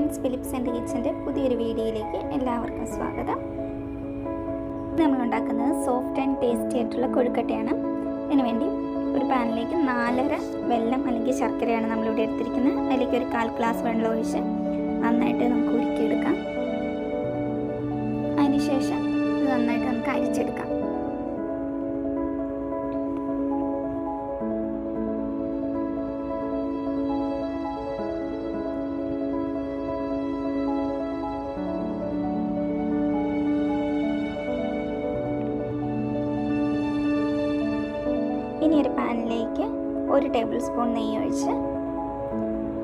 Friends Philips and കിച്ചന്റെ പുതിയൊരു വീഡിയോയിലേക്ക് എല്ലാവർക്കും സ്വാഗതം. നമ്മൾ ഉണ്ടാക്കുന്നത് സോഫ്റ്റ് ആൻഡ് ടേസ്റ്റി ആയിട്ടുള്ള കൊഴുക്കട്ടയാണ്. ഇതിനുവേണ്ടി ഒരു പാനിലേക്ക് നാലര വെള്ളം അല്ലെങ്കിൽ ശർക്കരയാണ് നമ്മളിവിടെ എടുത്തിരിക്കുന്നത്. അതിലേക്ക് ഒരു കാൽ ഗ്ലാസ് വെള്ളം ഒഴിച്ച് നന്നായിട്ട് നമുക്ക് ഉരുക്കിയെടുക്കാം. അതിനുശേഷം ഇത് നന്നായിട്ട് നമുക്ക് അരിച്ചെടുക്കാം. ഇനി ഒരു പാനിലേക്ക് ഒരു ടേബിൾ സ്പൂൺ നെയ്യ് ഒഴിച്ച്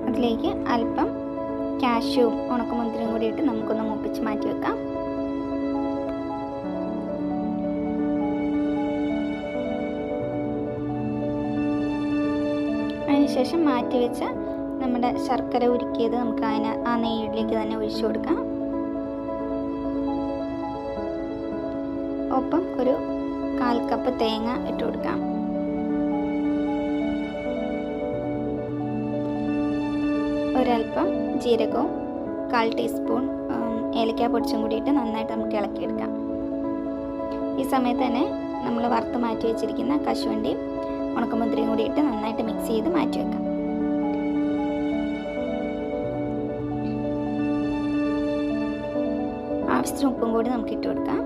അതിലേക്ക് അല്പം കാഷ്യൂവും ഉണക്കമുന്തിരിയും കൂടി ഇട്ട് നമുക്കൊന്ന് മൂപ്പിച്ച് മാറ്റി വെക്കാം. അതിനുശേഷം മാറ്റി വെച്ച നമ്മുടെ ശർക്കര ഉരുക്കിയത് നമുക്ക് അതിന് ആ നെയ്യിലേക്ക് തന്നെ ഒഴിച്ചു കൊടുക്കാം. ഒപ്പം ഒരു കാൽ കപ്പ് തേങ്ങ ഇട്ട് കൊടുക്കാം. ഒരല്പം ജീരകവും കാൽ ടീസ്പൂൺ ഏലക്ക പൊടിച്ചും കൂടിയിട്ട് നന്നായിട്ട് നമുക്ക് ഇളക്കിയെടുക്കാം. ഈ സമയത്ത് തന്നെ നമ്മൾ വറുത്ത് മാറ്റി വെച്ചിരിക്കുന്ന കശുവണ്ടിയും ഉണക്കമുന്തിരിയും കൂടിയിട്ട് നന്നായിട്ട് മിക്സ് ചെയ്ത് മാറ്റി വെക്കാം. ആവശ്യത്തിന് ഉപ്പും കൂടി നമുക്ക് ഇട്ട് കൊടുക്കാം.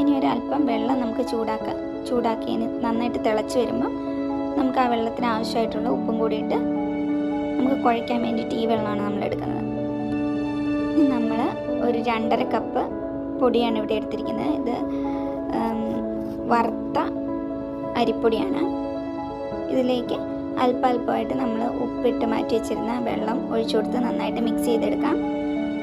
ഇനി ഒരല്പം വെള്ളം നമുക്ക് ചൂടാക്കാം ചൂടാക്കി നന്നായിട്ട് തിളച്ച് വരുമ്പോൾ നമുക്ക് ആ വെള്ളത്തിന് ആവശ്യമായിട്ടുള്ള ഉപ്പും കൂടിയിട്ട് നമുക്ക് കുഴയ്ക്കാൻ വേണ്ടിയിട്ട് ഈ വെള്ളമാണ് നമ്മൾ എടുക്കുന്നത്. നമ്മൾ ഒരു രണ്ടര കപ്പ് പൊടിയാണ് ഇവിടെ എടുത്തിരിക്കുന്നത്. ഇത് വറുത്ത അരിപ്പൊടിയാണ്. ഇതിലേക്ക് അല്പാൽപ്പമായിട്ട് നമ്മൾ ഉപ്പിട്ട് മാറ്റി വെച്ചിരുന്ന വെള്ളം ഒഴിച്ചു കൊടുത്ത് നന്നായിട്ട് മിക്സ് ചെയ്തെടുക്കാം.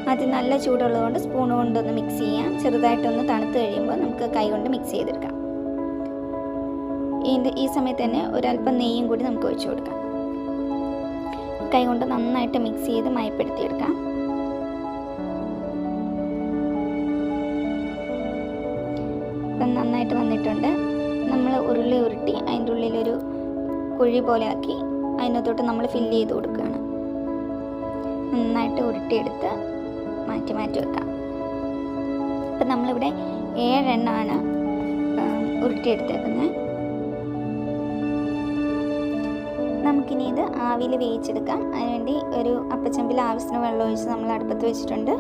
ആദ്യം നല്ല ചൂടുള്ളതുകൊണ്ട് സ്പൂൺ കൊണ്ടൊന്ന് മിക്സ് ചെയ്യാം. ചെറുതായിട്ടൊന്ന് തണുത്ത് കഴിയുമ്പോൾ നമുക്ക് കൈ കൊണ്ട് മിക്സ് ചെയ്തെടുക്കാം. ഇതിന്റെ ഈ സമയത്ത് തന്നെ ഒരല്പം നെയ്യും കൂടി നമുക്ക് ഒഴിച്ചു കൊടുക്കാം. കൈ കൊണ്ട് നന്നായിട്ട് മിക്സ് ചെയ്ത് മയപ്പെടുത്തിയെടുക്കാം. ഇപ്പം നന്നായിട്ട് വന്നിട്ടുണ്ട്. നമ്മൾ ഉരുളി ഉരുട്ടി അതിന്റെ ഉള്ളിലൊരു കുഴി പോലെ ആക്കി അതിനകത്തോട്ട് നമ്മൾ ഫില്ല് ചെയ്ത് കൊടുക്കുകയാണ്. നന്നായിട്ട് ഉരുട്ടിയെടുത്ത് മാറ്റി മാറ്റി വെക്കാം. ഇപ്പം നമ്മളിവിടെ ഏഴെണ്ണമാണ് ഉരുട്ടിയെടുത്തേക്കുന്നത്. നമുക്കിനി ഇത് ആവിയിൽ വേവിച്ചെടുക്കാം. അതിനുവേണ്ടി ഒരു അപ്പച്ചമ്പിൽ ആവശ്യത്തിന് വെള്ളം ഒഴിച്ച് നമ്മൾ അടുപ്പത്ത് വെച്ചിട്ടുണ്ട്.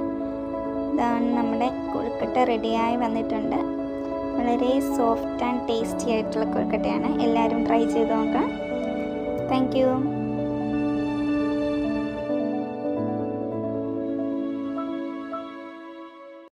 ഇതാണ് നമ്മുടെ കൊഴുക്കട്ട റെഡിയായി വന്നിട്ടുണ്ട്. വളരെ സോഫ്റ്റ് ആൻഡ് ടേസ്റ്റി ആയിട്ടുള്ള കൊഴുക്കട്ടയാണ്. എല്ലാവരും ട്രൈ ചെയ്ത് നോക്കാം. താങ്ക്